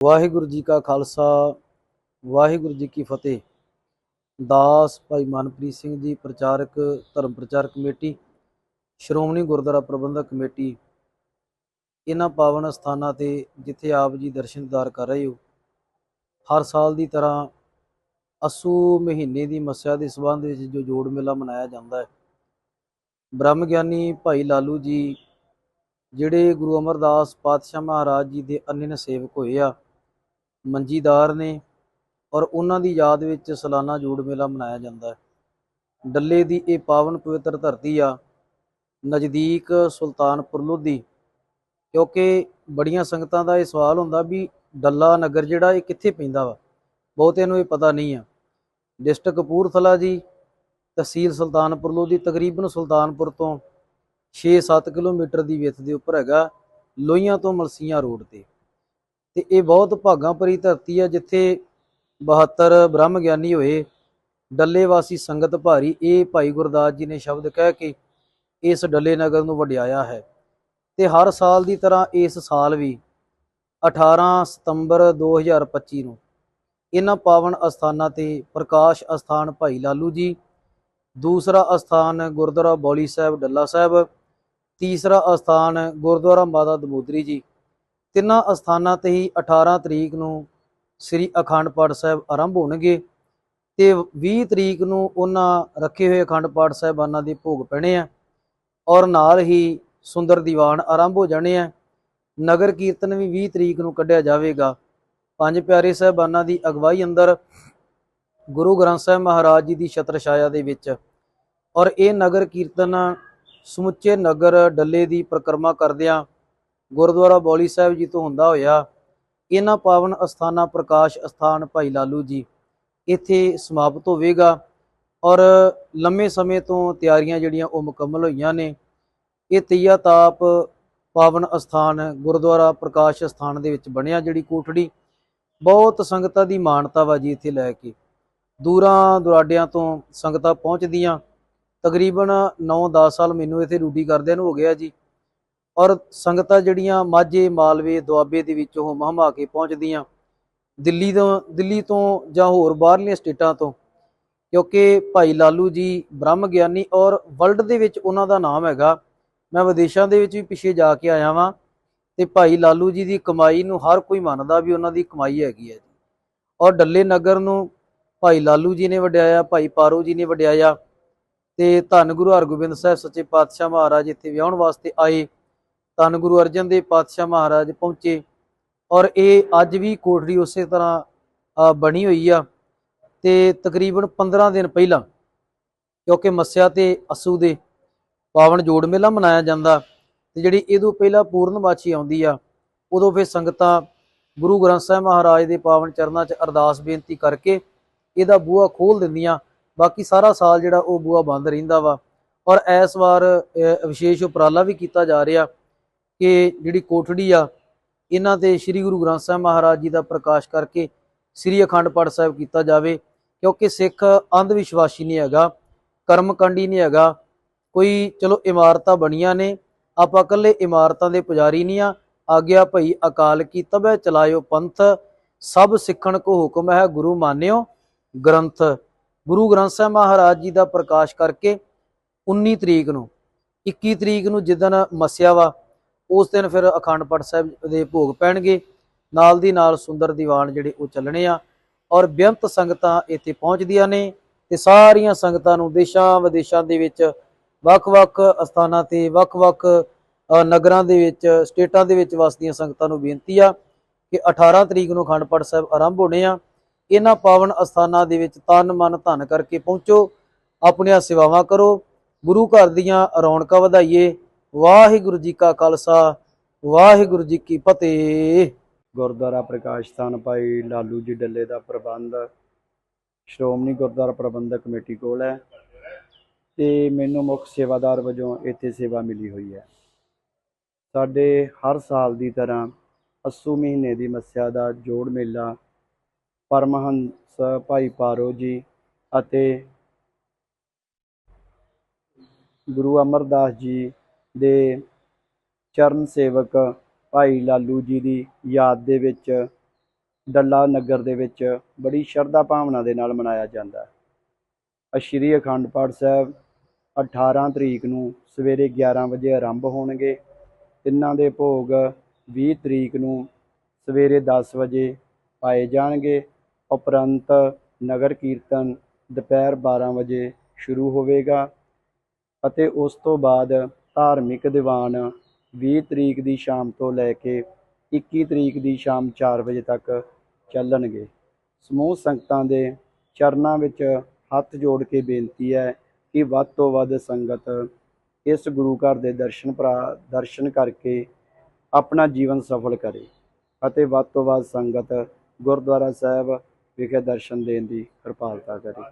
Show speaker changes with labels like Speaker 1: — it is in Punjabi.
Speaker 1: ਵਾਹਿਗੁਰੂ ਜੀ ਕਾ ਖਾਲਸਾ, ਵਾਹਿਗੁਰੂ ਜੀ ਕੀ ਫਤਿਹ। ਦਾਸ ਭਾਈ ਮਨਪ੍ਰੀਤ ਸਿੰਘ ਜੀ, ਪ੍ਰਚਾਰਕ, ਧਰਮ ਪ੍ਰਚਾਰ ਕਮੇਟੀ, ਸ਼੍ਰੋਮਣੀ ਗੁਰਦੁਆਰਾ ਪ੍ਰਬੰਧਕ ਕਮੇਟੀ। ਇਹਨਾਂ ਪਾਵਨ ਸਥਾਨਾਂ ਤੇ ਜਿੱਥੇ ਆਪ ਜੀ ਦਰਸ਼ਨਦਾਰ ਕਰ ਰਹੇ ਹੋ, ਹਰ ਸਾਲ ਦੀ ਤਰ੍ਹਾਂ ਅਸੂ ਮਹੀਨੇ ਦੀ ਮੱਸਿਆ ਦੇ ਸਬੰਧ ਵਿੱਚ ਜੋ ਜੋੜ ਮੇਲਾ ਮਨਾਇਆ ਜਾਂਦਾ ਹੈ। ਬ੍ਰਹਮ ਗਿਆਨੀ ਭਾਈ ਲਾਲੂ ਜੀ, ਜਿਹੜੇ ਗੁਰੂ ਅਮਰਦਾਸ ਪਾਤਸ਼ਾਹ ਮਹਾਰਾਜ ਜੀ ਦੇ ਅੰਨ੍ਹੇ ਸੇਵਕ ਹੋਏ ਆ ਮੰਜੀਦਾਰ ਨੇ ਔਰ ਉਹਨਾਂ ਦੀ ਯਾਦ ਵਿੱਚ ਸਾਲਾਨਾ ਜੋੜ ਮੇਲਾ ਮਨਾਇਆ ਜਾਂਦਾ ਹੈ। ਡੱਲੇ ਦੀ ਇਹ ਪਾਵਨ ਪਵਿੱਤਰ ਧਰਤੀ ਆ, ਨਜ਼ਦੀਕ ਸੁਲਤਾਨਪੁਰ ਲੋਧੀ। ਕਿਉਂਕਿ ਬੜੀਆਂ ਸੰਗਤਾਂ ਦਾ ਇਹ ਸਵਾਲ ਹੁੰਦਾ ਵੀ ਡੱਲਾ ਨਗਰ ਜਿਹੜਾ ਇਹ ਕਿੱਥੇ ਪੈਂਦਾ ਵਾ? ਬਹੁਤਿਆਂ ਨੂੰ ਇਹ ਪਤਾ ਨਹੀਂ ਆ। ਡਿਸਟ੍ਰਿਕਟ ਕਪੂਰਥਲਾ ਜੀ, ਤਹਿਸੀਲ ਸੁਲਤਾਨਪੁਰ ਲੋਧੀ, ਤਕਰੀਬਨ ਸੁਲਤਾਨਪੁਰ ਤੋਂ 6-7 ਕਿਲੋਮੀਟਰ ਦੀ ਵਿੱਥ ਦੇ ਉੱਪਰ ਹੈਗਾ ਲੋਹੀਆਂ ਤੋਂ ਮਲਸੀਆਂ ਰੋਡ ਤੇ। ਤੇ ਇਹ ਬਹੁਤ ਭਾਗਾਂ ਭਰੀ ਧਰਤੀ ਆ ਜਿੱਥੇ 72 ਬ੍ਰਹਮ ਗਿਆਨੀ ਹੋਏ, ਡੱਲੇ ਵਾਸੀ ਸੰਗਤ ਭਾਰੀ, ਇਹ ਭਾਈ ਗੁਰਦਾਸ ਜੀ ਨੇ ਸ਼ਬਦ ਕਹਿ ਕੇ ਇਸ ਡੱਲੇ ਨਗਰ ਨੂੰ ਵਡਿਆਇਆ ਹੈ ਤੇ ਹਰ ਸਾਲ ਦੀ ਤਰ੍ਹਾਂ ਇਸ ਸਾਲ ਵੀ 18 ਸਤੰਬਰ 2025 ਨੂੰ ਇਹਨਾਂ ਪਾਵਨ ਅਸਥਾਨਾਂ ਤੇ ਪ੍ਰਕਾਸ਼ ਅਸਥਾਨ ਭਾਈ ਲਾਲੂ ਜੀ, ਦੂਸਰਾ ਅਸਥਾਨ ਗੁਰਦੁਆਰਾ ਬੌਲੀ ਸਾਹਿਬ, ਡੱਲਾ ਸਾਹਿਬ, ਤੀਸਰਾ ਅਸਥਾਨ ਗੁਰਦੁਆਰਾ ਮਾਤਾ ਦਮੋਦਰੀ ਜੀ ਤਿੰਨਾਂ ਅਸਥਾਨਾਂ ਤੇ ਹੀ 18 ਤਰੀਕ ਨੂੰ ਸ੍ਰੀ ਅਖੰਡ ਪਾਠ ਸਾਹਿਬ ਆਰੰਭ ਹੋਣਗੇ ਤੇ 20 ਤਰੀਕ ਨੂੰ ਉਹਨਾਂ ਰੱਖੇ ਹੋਏ ਅਖੰਡ ਪਾਠ ਸਾਹਿਬਾਨਾਂ ਦੇ ਭੋਗ ਪੈਣੇ ਆ ਔਰ ਨਾਲ ਹੀ ਸੁੰਦਰ ਦੀਵਾਨ ਆਰੰਭ ਹੋ ਜਾਣੇ ਆ। ਨਗਰ ਕੀਰਤਨ ਵੀ 20 ਤਰੀਕ ਨੂੰ ਕੱਢਿਆ ਜਾਵੇਗਾ। ਪੰਜ ਪਿਆਰੇ ਸਾਹਿਬਾਨਾਂ ਦੀ ਅਗਵਾਈ ਅੰਦਰ ਗੁਰੂ ਗ੍ਰੰਥ ਸਾਹਿਬ ਮਹਾਰਾਜ ਜੀ ਦੀ ਛਤਰ ਛਾਇਆ ਦੇ ਵਿੱਚ ਔਰ ਇਹ ਨਗਰ ਕੀਰਤਨ ਸਮੁੱਚੇ ਨਗਰ ਡੱਲੇ ਦੀ ਪ੍ਰਕਰਮਾ ਕਰਦਿਆਂ ਗੁਰਦੁਆਰਾ ਬੌਲੀ ਸਾਹਿਬ ਜੀ ਤੋਂ ਹੁੰਦਾ ਹੋਇਆ, ਇਹਨਾਂ ਪਾਵਨ ਅਸਥਾਨਾਂ ਪ੍ਰਕਾਸ਼ ਅਸਥਾਨ ਭਾਈ ਲਾਲੂ ਜੀ ਇੱਥੇ ਸਮਾਪਤ ਹੋਵੇਗਾ ਔਰ ਲੰਮੇ ਸਮੇਂ ਤੋਂ ਤਿਆਰੀਆਂ ਜਿਹੜੀਆਂ ਉਹ ਮੁਕੰਮਲ ਹੋਈਆਂ ਨੇ, ਇਹ ਤੀਆ ਤਾਪ ਪਾਵਨ ਅਸਥਾਨ ਗੁਰਦੁਆਰਾ ਪ੍ਰਕਾਸ਼ ਅਸਥਾਨ ਦੇ ਵਿੱਚ ਬਣਿਆ ਜਿਹੜੀ ਕੋਠੜੀ, ਬਹੁਤ ਸੰਗਤਾਂ ਦੀ ਮਾਨਤਾ ਵਾ ਜੀ ਇੱਥੇ ਲੈ ਕੇ। ਦੂਰਾਂ ਦੁਰਾਡਿਆਂ ਤੋਂ ਸੰਗਤਾਂ ਪਹੁੰਚਦੀਆਂ, ਤਕਰੀਬਨ 9-10 ਸਾਲ ਮੈਨੂੰ ਇੱਥੇ ਡਿਊਟੀ ਕਰਦਿਆਂ ਨੂੰ ਹੋ ਗਿਆ ਜੀ। ਔਰ ਸੰਗਤਾਂ ਜਿਹੜੀਆਂ ਮਾਝੇ, ਮਾਲਵੇ, ਦੁਆਬੇ ਦੇ ਵਿੱਚ ਉਹ ਮਹਮਾ ਕੇ ਪਹੁੰਚਦੀਆਂ, ਦਿੱਲੀ ਤੋਂ ਦਿੱਲੀ ਤੋਂ ਜਾਂ ਹੋਰ ਬਾਹਰਲੀਆਂ ਸਟੇਟਾਂ ਤੋਂ, ਕਿਉਂਕਿ ਭਾਈ ਲਾਲੂ ਜੀ ਬ੍ਰਹਮ ਗਿਆਨੀ ਔਰ ਵਰਲਡ ਦੇ ਵਿੱਚ ਉਹਨਾਂ ਦਾ ਨਾਮ ਹੈਗਾ। ਮੈਂ ਵਿਦੇਸ਼ਾਂ ਦੇ ਵਿੱਚ ਵੀ ਪਿੱਛੇ ਜਾ ਕੇ ਆਇਆ ਵਾਂ ਤੇ ਭਾਈ ਲਾਲੂ ਜੀ ਦੀ ਕਮਾਈ ਨੂੰ ਹਰ ਕੋਈ ਮੰਨਦਾ ਵੀ ਉਹਨਾਂ ਦੀ ਕਮਾਈ ਹੈਗੀ ਹੈ ਜੀ। ਔਰ ਡੱਲੇ ਨਗਰ ਨੂੰ ਭਾਈ ਲਾਲੂ ਜੀ ਨੇ ਵਡਿਆਇਆ, ਭਾਈ ਪਾਰੋ ਜੀ ਨੇ ਵਡਿਆਇਆ ਤੇ ਧੰਨ ਗੁਰੂ ਹਰਗੋਬਿੰਦ ਸਾਹਿਬ ਸੱਚੇ ਪਾਤਸ਼ਾਹ ਮਹਾਰਾਜ ਇੱਥੇ ਵਿਆਹਣ ਵਾਸਤੇ ਆਏ। ਧੰਨ ਗੁਰੂ ਅਰਜਨ ਦੇਵ ਪਾਤਸ਼ਾਹ ਮਹਾਰਾਜ ਪਹੁੰਚੇ ਔਰ ਇਹ ਅੱਜ ਵੀ ਕੋਠੜੀ ਉਸੇ ਤਰ੍ਹਾਂ ਬਣੀ ਹੋਈ ਆ ਤੇ ਤਕਰੀਬਨ 15 ਦਿਨ ਪਹਿਲਾਂ ਕਿਉਂਕਿ ਮੱਸਿਆ ਤੇ ਅਸੂ ਦੇ ਪਾਵਨ ਜੋੜ ਮੇਲਾ ਮਨਾਇਆ ਜਾਂਦਾ ਤੇ ਜਿਹੜੀ ਇਹਦੋਂ ਪਹਿਲਾਂ ਪੂਰਨਮਾਸ਼ੀ ਆਉਂਦੀ ਆ, ਉਦੋਂ ਫਿਰ ਸੰਗਤਾਂ ਗੁਰੂ ਗ੍ਰੰਥ ਸਾਹਿਬ ਮਹਾਰਾਜ ਦੇ ਪਾਵਨ ਚਰਨਾਂ 'ਚ ਅਰਦਾਸ ਬੇਨਤੀ ਕਰਕੇ ਇਹਦਾ ਬੂਹਾ ਖੋਲ ਦਿੰਦੀਆਂ, ਬਾਕੀ ਸਾਰਾ ਸਾਲ ਜਿਹੜਾ ਉਹ ਬੂਹਾ ਬੰਦ ਰਹਿੰਦਾ ਵਾ ਔਰ ਇਸ ਵਾਰ ਵਿਸ਼ੇਸ਼ ਉਪਰਾਲਾ ਵੀ ਕੀਤਾ ਜਾ ਰਿਹਾ ਕਿ ਜਿਹੜੀ ਕੋਠੜੀ ਆ, ਇਹਨਾਂ ਤੇ ਸ੍ਰੀ ਗੁਰੂ ਗ੍ਰੰਥ ਸਾਹਿਬ ਮਹਾਰਾਜ ਜੀ ਦਾ ਪ੍ਰਕਾਸ਼ ਕਰਕੇ ਸ੍ਰੀ ਅਖੰਡ ਪਾਠ ਸਾਹਿਬ ਕੀਤਾ ਜਾਵੇ, ਕਿਉਂਕਿ ਸਿੱਖ ਅੰਧ ਵਿਸ਼ਵਾਸੀ ਨਹੀਂ ਹੈਗਾ, ਕਰਮਕਾਂਡੀ ਨਹੀਂ ਹੈਗਾ, ਕੋਈ ਚਲੋ ਇਮਾਰਤਾਂ ਬਣੀਆਂ ਨੇ, ਆਪਾਂ ਇਕੱਲੇ ਇਮਾਰਤਾਂ ਦੇ ਪੁਜਾਰੀ ਨਹੀਂ ਆ, ਆਗਿਆ ਭਈ ਅਕਾਲ ਕੀ ਤਬੈ ਚਲਾਇਓ ਪੰਥ, ਸਭ ਸਿੱਖਣ ਕੋ ਹੁਕਮ ਹੈ, ਗੁਰੂ ਮਾਨਿਓ, ਗ੍ਰੰਥ। ਗੁਰੂ ਗ੍ਰੰਥ ਸਾਹਿਬ ਮਹਾਰਾਜ ਜੀ ਦਾ ਪ੍ਰਕਾਸ਼ ਕਰਕੇ 19 ਤਰੀਕ ਨੂੰ 21 ਤਰੀਕ ਨੂੰ ਜਿੱਦਣ ਮੱਸਿਆ ਵਾ ਉਸ ਦਿਨ ਫਿਰ ਅਖੰਡ ਪਾਠ ਸਾਹਿਬ ਦੇ ਭੋਗ ਪੈਣਗੇ। ਨਾਲ ਦੀ ਨਾਲ ਸੁੰਦਰ ਦੀਵਾਨ ਜਿਹੜੇ ਉਹ ਚੱਲਣੇ ਆ ਔਰ ਬੇਅੰਤ ਸੰਗਤਾਂ ਇੱਥੇ ਪਹੁੰਚਦੀਆਂ ਨੇ ਤੇ ਸਾਰੀਆਂ ਸੰਗਤਾਂ ਨੂੰ ਦੇਸ਼ਾਂ ਵਿਦੇਸ਼ਾਂ ਦੇ ਵਿੱਚ ਵੱਖ-ਵੱਖ ਅਸਥਾਨਾਂ ਤੇ ਵੱਖ-ਵੱਖ ਨਗਰਾਂ ਦੇ ਵਿੱਚ, ਸਟੇਟਾਂ ਦੇ ਵਿੱਚ ਵਸਦੀਆਂ ਸੰਗਤਾਂ ਨੂੰ ਬੇਨਤੀ ਆ ਕਿ 18 ਤਰੀਕ ਨੂੰ ਅਖੰਡ ਪਾਠ ਸਾਹਿਬ ਆਰੰਭ ਹੋਣੇ ਆ। ਇਹਨਾਂ ਪਾਵਨ ਅਸਥਾਨਾਂ ਦੇ ਵਿੱਚ ਤਨ, ਮਨ, ਧਨ ਕਰਕੇ ਪਹੁੰਚੋ, ਆਪਣੀਆਂ ਸੇਵਾਵਾਂ ਕਰੋ, ਗੁਰੂ ਘਰ ਦੀਆਂ ਰੌਣਕਾਂ ਵਧਾਈਏ ਵਾਹਿਗੁਰੂ ਜੀ ਕਾ ਖਾਲਸਾ, ਵਾਹਿਗੁਰੂ ਜੀ ਕੀ ਫਤਿਹ।
Speaker 2: ਗੁਰਦੁਆਰਾ ਪ੍ਰਕਾਸ਼ ਸਥਾਨ ਭਾਈ ਲਾਲੂ ਜੀ ਡੱਲੇ ਦਾ ਪ੍ਰਬੰਧ, ਸ਼੍ਰੋਮਣੀ ਗੁਰਦੁਆਰਾ ਪ੍ਰਬੰਧਕ ਕਮੇਟੀ ਕੋਲ ਹੈ ਤੇ ਮੈਨੂੰ ਮੁੱਖ ਸੇਵਾਦਾਰ ਵਜੋਂ ਇੱਥੇ ਸੇਵਾ ਮਿਲੀ ਹੋਈ ਹੈ। ਸਾਡੇ ਹਰ ਸਾਲ ਦੀ ਤਰ੍ਹਾਂ ਅੱਸੂ ਮਹੀਨੇ ਦੀ ਮੱਸਿਆ ਦਾ ਜੋੜ ਮੇਲਾ ਪਰਮਹੰਸ ਭਾਈ ਪਾਰੋ ਜੀ ਅਤੇ ਗੁਰੂ ਅਮਰਦਾਸ ਜੀ ਦੇ ਚਰਨ ਸੇਵਕ ਭਾਈ ਲਾਲੂ ਜੀ ਦੀ ਯਾਦ ਦੇ ਵਿੱਚ, ਡੱਲਾ ਨਗਰ ਦੇ ਵਿੱਚ ਬੜੀ ਸ਼ਰਧਾ ਭਾਵਨਾ ਦੇ ਨਾਲ ਮਨਾਇਆ ਜਾਂਦਾ। ਹੈ ਸ਼੍ਰੀ ਅਖੰਡ ਪਾਠ ਸਾਹਿਬ 18 ਤਰੀਕ ਨੂੰ ਸਵੇਰੇ 11 ਵਜੇ ਆਰੰਭ ਹੋਣਗੇ। ਤਿੰਨਾਂ ਦੇ ਭੋਗ 20 ਤਰੀਕ ਨੂੰ ਸਵੇਰੇ 10 ਵਜੇ ਪਾਏ ਜਾਣਗੇ। ਉਪਰੰਤ ਨਗਰ ਕੀਰਤਨ ਦੁਪਹਿਰ 12 ਵਜੇ ਸ਼ੁਰੂ ਹੋਵੇਗਾ ਅਤੇ ਉਸ ਤੋਂ ਬਾਅਦ ਧਾਰਮਿਕ ਦੀਵਾਨ 20 ਤਰੀਕ ਦੀ ਸ਼ਾਮ ਤੋਂ ਲੈ ਕੇ 21 ਤਰੀਕ ਦੀ ਸ਼ਾਮ 4 ਵਜੇ ਤੱਕ ਚੱਲਣਗੇ। ਸਮੂਹ ਸੰਗਤਾਂ ਦੇ ਚਰਨਾਂ ਵਿੱਚ ਹੱਥ ਜੋੜ ਕੇ ਬੇਨਤੀ ਹੈ ਕਿ ਵੱਧ ਤੋਂ ਵੱਧ ਸੰਗਤ ਇਸ ਗੁਰੂ ਘਰ ਦੇ ਦਰਸ਼ਨ ਪ੍ਰਾ ਦਰਸ਼ਨ ਕਰਕੇ ਆਪਣਾ ਜੀਵਨ ਸਫਲ ਕਰੇ ਅਤੇ ਵੱਧ ਤੋਂ ਵੱਧ ਸੰਗਤ ਗੁਰਦੁਆਰਾ ਸਾਹਿਬ ਵਿਖੇ ਦਰਸ਼ਨ ਦੇਣ ਦੀ ਕਿਰਪਾਲਤਾ ਕਰੇ।